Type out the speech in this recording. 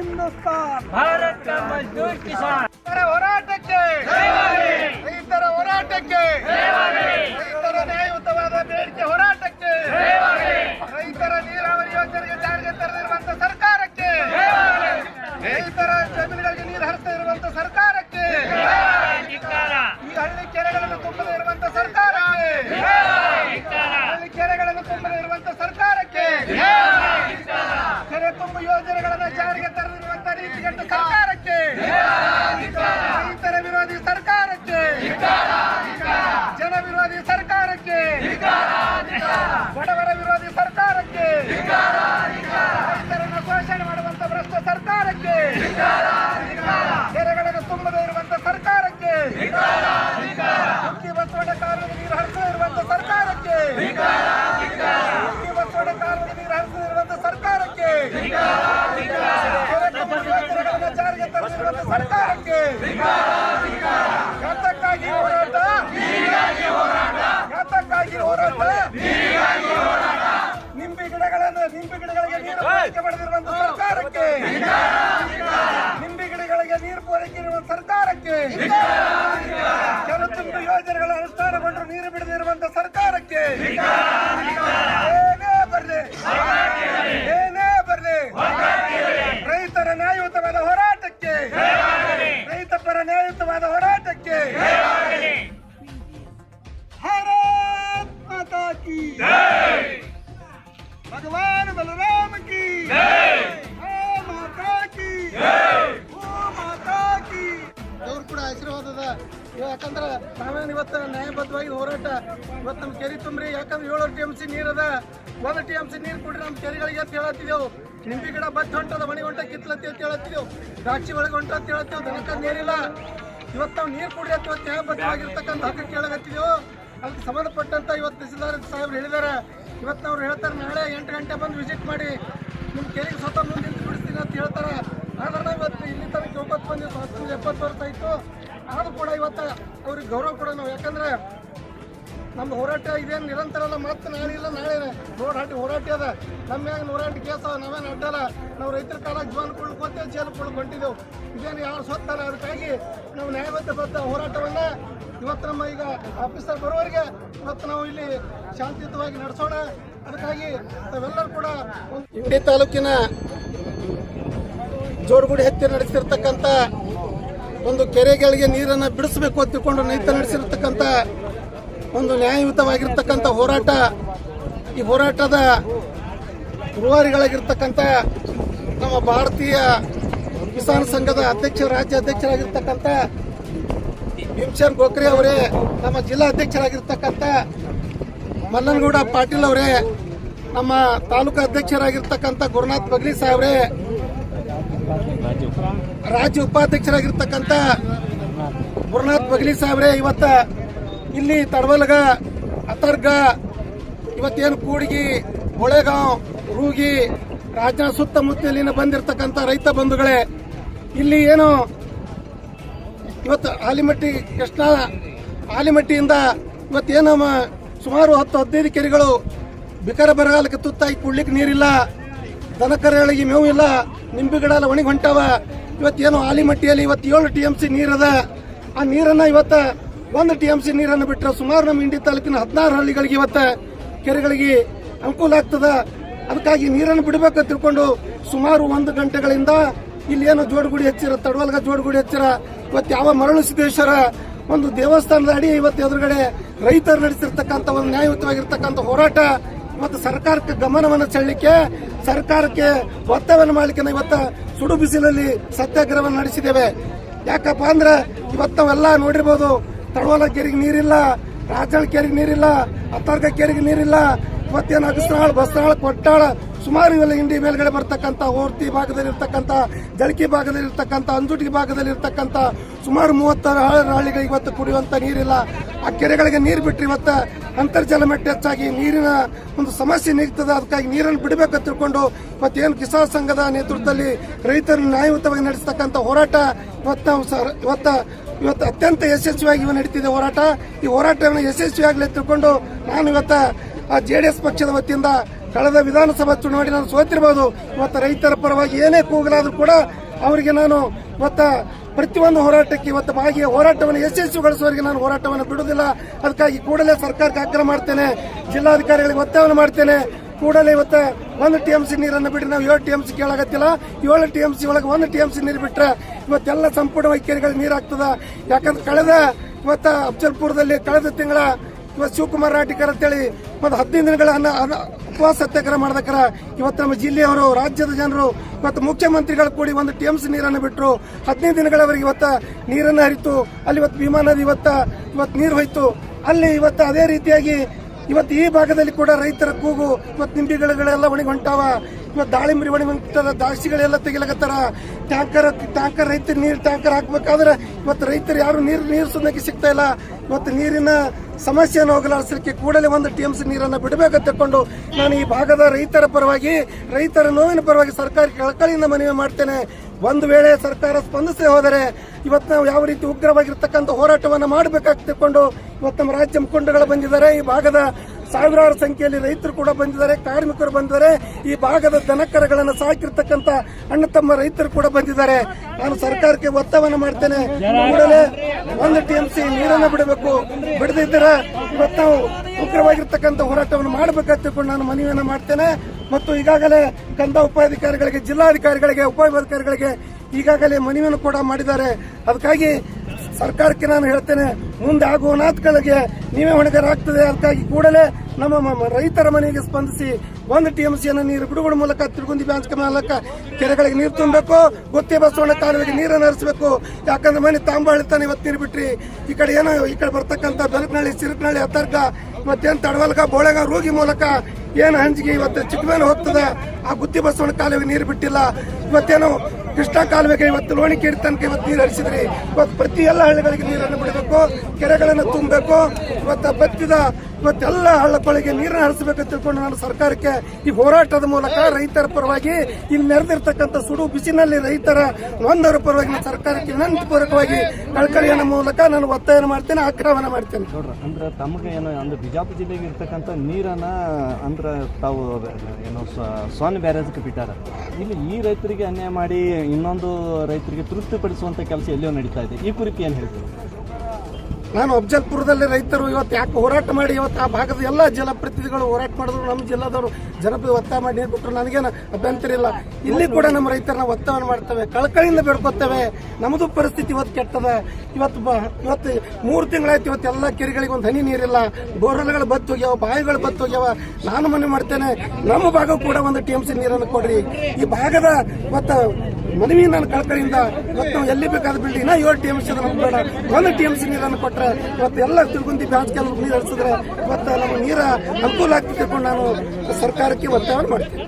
हिंदुस्तान भारत का मजदूर किसान ರೈತರ ಹೋರಾಟಕ್ಕೆ ರೈತರ ಹೋರಾಟಕ್ಕೆ ಯೋಜನೆಗಳ ಅನುಷ್ಠಾನಗೊಂಡು ನೀರು ಬಿಡದಿರುವಂತ ಸರ್ಕಾರಕ್ಕೆ. ಏನೇ ಬರಲಿ. ಏನೇ ಬರಲಿ. ರೈತರ ನ್ಯಾಯಯುತವಾದ ಹೋರಾಟಕ್ಕೆ. ರೈತ ಪರ ನ್ಯಾಯಯುತವಾದ ಹೋರಾಟಕ್ಕೆ. ಭಾರತ್ ಮಾತಾ ಕಿ. ಯಾಕಂದ್ರೆ ನಾವೇನು ಇವತ್ತು ನ್ಯಾಯಬದ್ಧವಾಗಿ ಹೋರಾಟ ಇವತ್ತು ನಮ್ಮ ಕೆರೆ ತುಂಬ್ರಿ, ಯಾಕಂದ್ರೆ ಏಳು ಟಿ ಎಂ ಸಿ ನೀರದ ಒಂದು ಟಿ ಎಂ ಸಿ ನೀರು ಕೊಡ್ರಿ ನಮ್ಮ ಕೆರೆಗಳಿಗೆ ಅಂತ ಹೇಳತ್ತಿದ್ದೆವು. ನಿಂಬಿ ಗಿಡ ಬತ್ತ ಹೊಂಟದ, ಮಣಿ ಹೊಂಟ ಕಿತ್ಲತ್ತಿ ಅಂತ ಹೇಳತ್ತಿದ್ದೆವು. ದ್ರಾಕ್ಷಿ ಒಳಗೆ ಹೊಂಟ ಅಂತ ಹೇಳತ್ತೇವೆ ದನಕ ನೀರಿಲ್ಲ. ಇವತ್ತು ನಾವು ನೀರು ಕೊಡ್ರಿ ಅಂತ ಇವತ್ತು ನ್ಯಾಯಬದ್ಧವಾಗಿರ್ತಕ್ಕಂಥ ಹಕ್ಕು ಕೇಳಗತ್ತಿದ್ದೆವು ಅದಕ್ಕೆ ಸಂಬಂಧಪಟ್ಟಂತ ಇವತ್ತು ತಹಸೀಲ್ದಾರ್ ಸಾಹೇಬ್ರು ಹೇಳಿದ್ದಾರೆ ಇವತ್ತು ಅವ್ರು ಹೇಳ್ತಾರೆ, ನಾಳೆ ಎಂಟು ಗಂಟೆ ಬಂದು ವಿಸಿಟ್ ಮಾಡಿ ನಿಮ್ಮ ಕೆರೆಗೆ ಸ್ವತಃ ಮುಂದೆ ನಿಂತು ಬಿಡಿಸ್ತೀನಿ ಅಂತ ಹೇಳ್ತಾರೆ. ಆದ್ರೆ ಇವತ್ತು ಇಲ್ಲಿ ತನಕ ಒಂಬತ್ತು ಬಂದು ಹತ್ತೊಂದು ಎಪ್ಪತ್ತು ವರ್ಷ ಆಯಿತು. ಆದರೂ ಕೂಡ ಇವತ್ತು ಅವ್ರಿಗೆ ಗೌರವ ಕೂಡ ನಾವು. ಯಾಕಂದ್ರೆ ನಮ್ಮ ಹೋರಾಟ ಇದೇನು ನಿರಂತರ ಅಲ್ಲ, ಮತ್ತೆ ನಾಳೆ ಇಲ್ಲ, ನಾಳೆ ಹೋರಾಟ ಹೋರಾಟ ಅದ ನಮ್ಮ ಮ್ಯಾಗ ಹೋರಾಟ ಕೇಸ ನಾವೇನು ಅಡ್ಡಲ್ಲ. ನಾವು ರೈತರ ಕಾಲ ಜೀವನ ಕೊಡ್ಕೊತೇವೆ ಜೇಲು ಹೊಂಟಿದ್ದೆವು ಇದೇನು ಯಾರು ಸ್ವತ್ತಲ್ಲ ಅದಕ್ಕಾಗಿ ನಾವು ನ್ಯಾಯಬದ್ಧ ಹೋರಾಟವನ್ನ ಇವತ್ತು ನಮ್ಮ ಈಗ ಆಫೀಸರ್ ಬರೋವರೆಗೆ ಇವತ್ತು ನಾವು ಇಲ್ಲಿ ಶಾಂತಿಯುತವಾಗಿ ನಡೆಸೋಣ. ಅದಕ್ಕಾಗಿ ನಾವೆಲ್ಲರೂ ಕೂಡ ಇಂಡಿ ತಾಲೂಕಿನ ಜೋಡಗುಡಿ ಹತ್ಯೆ ನಡೆಸಿರ್ತಕ್ಕಂಥ ಒಂದು ಕೆರೆಗಳಿಗೆ ನೀರನ್ನು ಬಿಡಿಸಬೇಕು ಅಂತಕೊಂಡು ರೈತ ನಡೆಸಿರ್ತಕ್ಕಂಥ ಒಂದು ನ್ಯಾಯಯುತವಾಗಿರ್ತಕ್ಕಂಥ ಹೋರಾಟ. ಈ ಹೋರಾಟದ ರೂವಾರಿಗಳಾಗಿರ್ತಕ್ಕಂಥ ನಮ್ಮ ಭಾರತೀಯ ಕಿಸಾನ್ ಸಂಘದ ಅಧ್ಯಕ್ಷ, ರಾಜ್ಯ ಅಧ್ಯಕ್ಷರಾಗಿರ್ತಕ್ಕಂಥ ಭೀಮಶನ್ ಗೋಖರೆ ಅವರೇ, ನಮ್ಮ ಜಿಲ್ಲಾ ಅಧ್ಯಕ್ಷರಾಗಿರ್ತಕ್ಕಂಥ ಮಲ್ಲನಗೌಡ ಪಾಟೀಲ್ ಅವರೇ, ನಮ್ಮ ತಾಲೂಕು ಅಧ್ಯಕ್ಷರಾಗಿರ್ತಕ್ಕಂಥ ಗುರುನಾಥ್ ಬಗ್ಲಿ ಸಾಹೇಬ್ರೇ ರಾಜ್ಯ ಉಪಾಧ್ಯಕ್ಷರಾಗಿರ್ತಕ್ಕಂಥ ಗುರುನಾಥ್ ಬಗ್ಲಿ ಸಾಹೇಬ್ರೆ, ಇವತ್ತ ಇಲ್ಲಿ ತಡವಲ್ಗ ಅತರ್ಗ ಇವತ್ತೇನು ಕೂಡ್ಗಿ, ಹೊಳೆಗಾಂವ್, ರೂಗಿ ರಾಜ್ಯ ಸುತ್ತಮುತ್ತಲಿನ ಬಂದಿರತಕ್ಕಂಥ ರೈತ ಬಂಧುಗಳೇ, ಇಲ್ಲಿ ಏನು ಇವತ್ತು ಆಲಿಮಟ್ಟಿ, ಕೃಷ್ಣ ಆಲಿಮಟ್ಟಿಯಿಂದ ಇವತ್ತೇನು ಸುಮಾರು ಹತ್ತು ಹದಿನೈದು ಕೆರೆಗಳು ಬಿಕರ ಬರಗಾಲಕ್ಕೆ ತುತ್ತಾಗಿ ಕುಡ್ಲಿಕ್ಕೆ ನೀರಿಲ್ಲ, ದನಕರಗಳಿಗೆ ಮೇವು ಇಲ್ಲ, ನಿಂಬೆ ಗಿಡ ಎಲ್ಲ ಒಣಗಿ ಹೊಂಟಾವ. ಇವತ್ತೇನು ಆಲಿಮಟ್ಟಿಯಲ್ಲಿ ಇವತ್ತು ಏಳು ಟಿ ಎಂ ಸಿ ನೀರದ, ಆ ನೀರನ್ನ ಇವತ್ತ ಒಂದು ಟಿ ಎಂ ಸಿ ನೀರನ್ನು ಬಿಟ್ಟರೆ ಸುಮಾರು ನಮ್ಮ ಇಂಡಿ ತಾಲೂಕಿನ ಹದಿನಾರು ಹಳ್ಳಿಗಳಿಗೆ ಇವತ್ತ ಕೆರೆಗಳಿಗೆ ಅನುಕೂಲ ಆಗ್ತದೆ. ಅದಕ್ಕಾಗಿ ನೀರನ್ನು ಬಿಡಬೇಕು ತಿಳ್ಕೊಂಡು ಸುಮಾರು ಒಂದು ಗಂಟೆಗಳಿಂದ ಇಲ್ಲಿ ಏನು ಜೋಡಗುಡಿ ಹಚ್ಚಿರ ತಡವಲ್ಗ ಜೋಡಗುಡಿ ಹಚ್ಚಿರ ಇವತ್ತು ಯಾವ ಮರಳು ಸಿದ್ದೇಶ್ವರ ಒಂದು ದೇವಸ್ಥಾನದ ಅಡಿ ಇವತ್ತು ಎದುರುಗಡೆ ರೈತರು ನಡೆಸಿರ್ತಕ್ಕಂಥ ಒಂದು ನ್ಯಾಯಯುತವಾಗಿರ್ತಕ್ಕಂಥ ಹೋರಾಟ ಇವತ್ತು ಸರ್ಕಾರಕ್ಕೆ ಗಮನವನ್ನು ಸೆಳಲಿಕ್ಕೆ ಸರ್ಕಾರಕ್ಕೆ ಒತ್ತವನ್ನು ಮಾಡಲಿಕ್ಕೆ ಇವತ್ತು ಸುಡು ಬಿಸಿಲಲ್ಲಿ ಸತ್ಯಾಗ್ರಹವನ್ನು ನಡೆಸಿದ್ದೇವೆ. ಯಾಕಪ್ಪ ಅಂದ್ರೆ ಇವತ್ತು ನಾವೆಲ್ಲ ನೋಡಿರ್ಬೋದು ತಡವಲ ಕೆರೆಗೆ ನೀರಿಲ್ಲ ರಾಜಳ ಕೆರೆಗೆ ನೀರಿಲ್ಲ ಅತ್ತಾರ್ಗ ಕೆರೆಗೆ ನೀರಿಲ್ಲ ಇವತ್ತೇನು ಅಗಸ್ನಾಳ ಬಸ್ನಾಳ ಕೊಟ್ಟಾಳ ಸುಮಾರು ಇವೆಲ್ಲ ಇಂಡಿ ಮೇಲ್ಗಡೆ ಬರ್ತಕ್ಕಂಥ ಓರ್ತಿ ಭಾಗದಲ್ಲಿ ಇರ್ತಕ್ಕಂಥ ಜಳಕಿ ಭಾಗದಲ್ಲಿ ಇರ್ತಕ್ಕಂಥ ಅಂಜುಟಿಗೆ ಭಾಗದಲ್ಲಿ ಇರ್ತಕ್ಕಂಥ ಸುಮಾರು ಮೂವತ್ತಾರು ಹಳ್ಳಿಗಳಿಗೆ ಇವತ್ತು ಕುಡಿಯುವಂತ ನೀರಿಲ್ಲ. ಆ ಕೆರೆಗಳಿಗೆ ನೀರು ಬಿಟ್ಟರೆ ಇವತ್ತು ಅಂತರ್ಜಲ ಮಟ್ಟ ಹೆಚ್ಚಾಗಿ ನೀರಿನ ಒಂದು ಸಮಸ್ಯೆ ನೀಗ್ತದೆ ಅದಕ್ಕಾಗಿ ನೀರನ್ನು ಬಿಡಬೇಕು ತಿಳ್ಕೊಂಡು ಮತ್ತೇನು ಕಿಸಾನ್ ಸಂಘದ ನೇತೃತ್ವದಲ್ಲಿ ರೈತರನ್ನು ನ್ಯಾಯಯುತವಾಗಿ ನಡೆಸ್ತಕ್ಕಂಥ ಹೋರಾಟ ಇವತ್ತು ಇವತ್ತ ಇವತ್ತು ಅತ್ಯಂತ ಯಶಸ್ವಿಯಾಗಿ ಇವ ನಡೀತಿದೆ ಹೋರಾಟ. ಈ ಹೋರಾಟವನ್ನು ಯಶಸ್ವಿಯಾಗಲಿ ತಿಳ್ಕೊಂಡು ನಾನು ಇವತ್ತ ಆ ಜೆ ಡಿ ಎಸ್ ಪಕ್ಷದ ವತಿಯಿಂದ ಕಳೆದ ವಿಧಾನಸಭಾ ಚುನಾವಣೆ ನಾನು ಸೋತಿರ್ಬೋದು. ಮತ್ತು ರೈತರ ಪರವಾಗಿ ಏನೇ ಕೂಗಲಾದರೂ ಕೂಡ ಅವರಿಗೆ ನಾನು ಮತ್ತು ಪ್ರತಿಯೊಂದು ಹೋರಾಟಕ್ಕೆ ಇವತ್ತು ಭಾಗಿಯ ಹೋರಾಟವನ್ನು ಯಶಸ್ವಿಗೊಳಿಸುವವರಿಗೆ ನಾನು ಹೋರಾಟವನ್ನು ಬಿಡುವುದಿಲ್ಲ. ಅದಕ್ಕಾಗಿ ಕೂಡಲೇ ಸರ್ಕಾರಕ್ಕೆ ಆಗ್ರಹ ಮಾಡ್ತೇನೆ. ಜಿಲ್ಲಾಧಿಕಾರಿಗಳಿಗೆ ಒತ್ತಾಯವನ್ನು ಮಾಡ್ತೇನೆ. ಕೂಡಲೇ ಇವತ್ತು ಒಂದು ಟಿ ಎಂ ಸಿ ನೀರನ್ನು ಬಿಟ್ಟರೆ ನಾವು ಏಳು ಟಿ ಎಂ ಸಿ ಕೇಳಾಗತ್ತಿಲ್ಲ. ಏಳು ಟಿ ಎಂ ಸಿ ಒಳಗೆ ಒಂದು ಟಿ ಎಂ ಸಿ ನೀರು ಬಿಟ್ಟರೆ ಇವತ್ತೆಲ್ಲ ಸಂಪೂರ್ಣವಾಗಿ ಕೆರೆಗಳಿಗೆ ನೀರು ಆಗ್ತದೆ ಯಾಕಂದ್ರೆ ಕಳೆದ ಇವತ್ತು ಅಫ್ಜಲ್ಪುರದಲ್ಲಿ ಕಳೆದ ತಿಂಗಳ ಇವತ್ತು ಶಿವಕುಮಾರ್ ರಾಟಿಕರ್ ಅಂತೇಳಿ ಒಂದು ಹದಿನೈದು ದಿನಗಳ ಉಪವಾಸ ಸತ್ಯಾಗ್ರಹ ಮಾಡಬೇಕಾರ ಇವತ್ತು ನಮ್ಮ ಜಿಲ್ಲೆಯವರು, ರಾಜ್ಯದ ಜನರು, ಇವತ್ತು ಮುಖ್ಯಮಂತ್ರಿಗಳು ಕೂಡಿ ಒಂದು ಟಿ ಎಂ ಸಿ ನೀರನ್ನು ಬಿಟ್ಟರು ಹದಿನೈದು ದಿನಗಳವರೆಗೆ ಇವತ್ತ ನೀರನ್ನು ಹರಿತು. ಅಲ್ಲಿ ಇವತ್ತು ಭೀಮಾ ನದಿ ಇವತ್ತ ಇವತ್ತು ನೀರು ಹೋಯ್ತು. ಅಲ್ಲಿ ಇವತ್ತು ಅದೇ ರೀತಿಯಾಗಿ ಇವತ್ತು ಈ ಭಾಗದಲ್ಲಿ ಕೂಡ ರೈತರ ಕೂಗು, ಇವತ್ತು ನಿಂಬಿಗಳೆಲ್ಲ ಒಣಗಿ ಹೊಂಟಾವ. ಇವತ್ತು ದಾಳಿಂಬರಿ ಹೊಂಟಾರ ದಾಕ್ಷಿಗಳೆಲ್ಲ ತೆಗಿಲಕತ್ತಾರ ಟ್ಯಾಂಕರ್ ಟ್ಯಾಂಕರ್ ರೈತರು ನೀರು ಟ್ಯಾಂಕರ್ ಹಾಕ್ಬೇಕಾದ್ರೆ ಇವತ್ತು ರೈತರು ಯಾರು ನೀರು ನೀರು ಸುಮ್ಮನೆ ಸಿಗ್ತಾ ಇಲ್ಲ. ಇವತ್ತು ನೀರಿನ ಸಮಸ್ಯೆಯನ್ನು ಹೋಗಲಾಡಿಸಲಿಕ್ಕೆ ಕೂಡಲೇ ಒಂದು ಟಿ ಎಂ ಸಿ ನೀರನ್ನು ಬಿಡಬೇಕಂತ ತಕ್ಕೊಂಡು ನಾನು ಈ ಭಾಗದ ರೈತರ ಪರವಾಗಿ, ರೈತರ ನೋವಿನ ಪರವಾಗಿ ಸರ್ಕಾರಕ್ಕೆ ಕಳಕಳಿಯಿಂದ ಮನವಿ ಮಾಡ್ತೇನೆ. ಒಂದು ವೇಳೆ ಸರ್ಕಾರ ಸ್ಪಂದಿಸದೆ ಹೋದರೆ ಇವತ್ತು ನಾವು ಯಾವ ರೀತಿ ಉಗ್ರವಾಗಿರ್ತಕ್ಕಂಥ ಹೋರಾಟವನ್ನು ಮಾಡಬೇಕಾಗಿ ತಿಳ್ಕೊಂಡು ಇವತ್ತು ನಮ್ಮ ರಾಜ್ಯ ಮುಖಂಡಗಳು ಬಂದಿದ್ದಾರೆ. ಈ ಭಾಗದ ಸಾವಿರಾರು ಸಂಖ್ಯೆಯಲ್ಲಿ ರೈತರು ಕೂಡ ಬಂದಿದ್ದಾರೆ, ಕಾರ್ಮಿಕರು ಬಂದಿದ್ದಾರೆ. ಈ ಭಾಗದ ದನಕರಗಳನ್ನು ಸಾಕಿರ್ತಕ್ಕಂತ ಅಣ್ಣ ತಮ್ಮ ರೈತರು ಕೂಡ ಬಂದಿದ್ದಾರೆ. ನಾನು ಸರ್ಕಾರಕ್ಕೆ ಒತ್ತವನ್ನು ಮಾಡ್ತೇನೆ. ಕೂಡಲೇ ಒಂದು ಟಿಎಂಸಿ ನೀರನ್ನು ಬಿಡಬೇಕು. ಬಿಡದಿದ್ದರೆ ಇವತ್ತು ನಾವು ಉಗ್ರವಾಗಿರ್ತಕ್ಕಂಥ ಹೋರಾಟವನ್ನು ಮಾಡಬೇಕಂತ ನಾನು ಮನವಿಯನ್ನು ಮಾಡ್ತೇನೆ. ಮತ್ತು ಈಗಾಗಲೇ ಕಂದ ಉಪಾಧಿಕಾರಿಗಳಿಗೆ, ಜಿಲ್ಲಾಧಿಕಾರಿಗಳಿಗೆ, ಉಪಾಧಿಕಾರಿಗಳಿಗೆ ಈಗಾಗಲೇ ಮನವಿಯನ್ನು ಕೂಡ ಮಾಡಿದ್ದಾರೆ. ಅದಕ್ಕಾಗಿ ಸರ್ಕಾರಕ್ಕೆ ನಾನು ಹೇಳ್ತೇನೆ, ಮುಂದೆ ಆಗುವ ನಾಥಗಳಿಗೆ ನೀವೇ ಹೊಣೆಗಾರಾಗ್ತದೆ ಅದಕ್ಕಾಗಿ ಕೂಡಲೇ ನಮ್ಮ ರೈತರ ಮನೆಗೆ ಸ್ಪಂದಿಸಿ ಒಂದು ಟಿಎಂಸಿಯನ್ನು ನೀರು ಬಿಡುಗಡೆ ಮೂಲಕ ತಿರುಗುಂದಿ ಬ್ಯಾಂಕ್ ಮೂಲಕ ಕೆರೆಗಳಿಗೆ ನೀರು ತುಂಬಬೇಕು, ಗುತ್ತಿ ಬಸವಣ್ಣ ಕಾಲುವೆಗೆ ನೀರನ್ನು ಹರಿಸಬೇಕು. ಯಾಕಂದ್ರೆ ಮನೆ ತಾಂಬ ಅಳಿತಾನೆ ಇವತ್ತು ನೀರು ಬಿಟ್ರಿ. ಈ ಕಡೆ ಏನೋ, ಈ ಕಡೆ ಬರ್ತಕ್ಕಂಥ ಬೆಲಕನಹಳ್ಳಿ ಸಿರುಕನಹಳ್ಳಿ, ಹತ್ತರ್ಗ, ಮತ್ತೇನು ತಡವಲ್ಗ, ಬೋಳೆಗ, ರೋಗಿ ಮೂಲಕ ಏನು ಹಂಚಿಗೆ ಇವತ್ತು ಚಿಕ್ಕಮೇಲೆ ಹೋಗ್ತದೆ, ಆ ಗುತ್ತಿ ಬಸವಣ್ಣ ಕಾಲುವೆಗೆ ನೀರು ಬಿಟ್ಟಿಲ್ಲ. ಇವತ್ತೇನು ಕೃಷ್ಣ ಕಾಲುವೆಗೆ ಇವತ್ತು ಲೋಣಿ ತನಕ ಇವತ್ತು ನೀರು ಹರಿಸಿದ್ರಿ ಇವತ್ತು ಪ್ರತಿ ಎಲ್ಲ ಹಳ್ಳಿಗಳಿಗೆ ನೀರನ್ನು ಬಿಡಬೇಕು, ಕೆರೆಗಳನ್ನು ತುಂಬಬೇಕು, ಇವತ್ತು ಬತ್ತಿದ ಇವತ್ತೆಲ್ಲ ಹಳ್ಳಗಳಿಗೆ ನೀರನ್ನು ಹರಿಸಬೇಕು ತಿಳ್ಕೊಂಡು ನಾನು ಸರ್ಕಾರಕ್ಕೆ ಈ ಹೋರಾಟದ ಮೂಲಕ ರೈತರ ಪರವಾಗಿ ಇಲ್ಲಿ ನೆರೆದಿರ್ತಕ್ಕಂಥ ಸುಡು ಬಿಸಿನಲ್ಲಿ ರೈತರ ಒಂದರ ಪರವಾಗಿ ನಾನು ಸರ್ಕಾರಕ್ಕೆ ವಿನಂತಿಪೂರ್ವಕವಾಗಿ ಕಳಕಳಿಯ ಮೂಲಕ ನಾನು ಒತ್ತಾಯ ಮಾಡ್ತೇನೆ, ಆಕ್ರಮಣ ಮಾಡ್ತೇನೆ. ಅಂದ್ರೆ ತಮಗೆ ಏನು ಅಂದ್ರೆ ಬಿಜಾಪುರ ಜಿಲ್ಲೆಗೆ ಇರ್ತಕ್ಕಂಥ ನೀರನ್ನ ಅಂದ್ರೆ ತಾವು ಏನೋ ಸ್ವಾನ್ ಬ್ಯಾರೇಜ್ಗೆ ಬಿಟ್ಟಾರ. ಇಲ್ಲಿ ಈ ರೈತರಿಗೆ ಅನ್ಯಾಯ ಮಾಡಿ ಇನ್ನೊಂದು ರೈತರಿಗೆ ತೃಪ್ತಿಪಡಿಸುವಂತ ಕೆಲಸ ಎಲ್ಲಿಯೋ ನಡೀತಾ ಇದೆ. ಈ ಕುರಿತು ಏನು ಹೇಳ್ತೀವಿ ನಾನು ಅಫಜಲ್ಪುರದಲ್ಲಿ ರೈತರು ಇವತ್ತು ಯಾಕೆ ಹೋರಾಟ ಮಾಡಿ, ಇವತ್ತು ಆ ಭಾಗದ ಎಲ್ಲ ಜನಪ್ರತಿನಿಧಿಗಳು ಹೋರಾಟ ಮಾಡಿದ್ರು, ನಮ್ಮ ಜಿಲ್ಲಾದವರು ಜನಪ್ರಿಯ ಒತ್ತಾಯ ಮಾಡಿ ನೀರು ನನಗೇನು ಅಭ್ಯಂತರ ಇಲ್ಲ. ಇಲ್ಲಿ ಕೂಡ ನಮ್ಮ ರೈತರನ್ನ ಒತ್ತಾಯ ಮಾಡ್ತೇವೆ, ಕಳಕಳಿಯಿಂದ ಬೇಡ್ಕೊತೇವೆ. ನಮ್ಮದು ಪರಿಸ್ಥಿತಿ ಇವತ್ತು ಕೆಟ್ಟದ. ಇವತ್ತು ಇವತ್ತು ಮೂರು ತಿಂಗಳಾಯ್ತು, ಇವತ್ತು ಎಲ್ಲ ಕೆರೆಗಳಿಗೆ ಒಂದು ಹನಿ ನೀರಿಲ್ಲ. ಬೋರ್ವೆಲ್ಗಳು ಬತ್ತೋಗ್ಯಾವ ಬಾಯಿಗಳು ಬಾವಿಗಳು ನಾನು ಮನೆ ಮಾಡ್ತೇನೆ, ನಮ್ಮ ಭಾಗ ಕೂಡ ಒಂದು ಟಿ ಎಂ ಸಿ ನೀರನ್ನು ಕೊಡ್ರಿ. ಈ ಭಾಗದ ಇವತ್ತು ಮನವಿ ನಾನು ಕಳಕಳಿಯಿಂದ ಮತ್ತು ಎಲ್ಲಿ ಬೇಕಾದ ಬಿಲ್ಡಿಂಗ್ ನಾ ಏಳು ಟಿ ಎಂ ಸಿ ಬೇಡ ಒಂದು ಟಿ ಎಂ ಸಿ ನೀರನ್ನು ಕೊಟ್ಟರೆ ಇವತ್ತು ಎಲ್ಲ ತಿಳ್ಕೊಂಡಿ ಬ್ಯಾಂಕ್ ನೀರು ಹರಿಸಿದ್ರೆ ಇವತ್ತು ನಮ್ಮ ನೀರ ಅನುಕೂಲ ಆಗ್ತದೆ ತಿಳ್ಕೊಂಡು ನಾನು ಸರ್ಕಾರಕ್ಕೆ ಒತ್ತಾಯ ಮಾಡ್ತೀನಿ.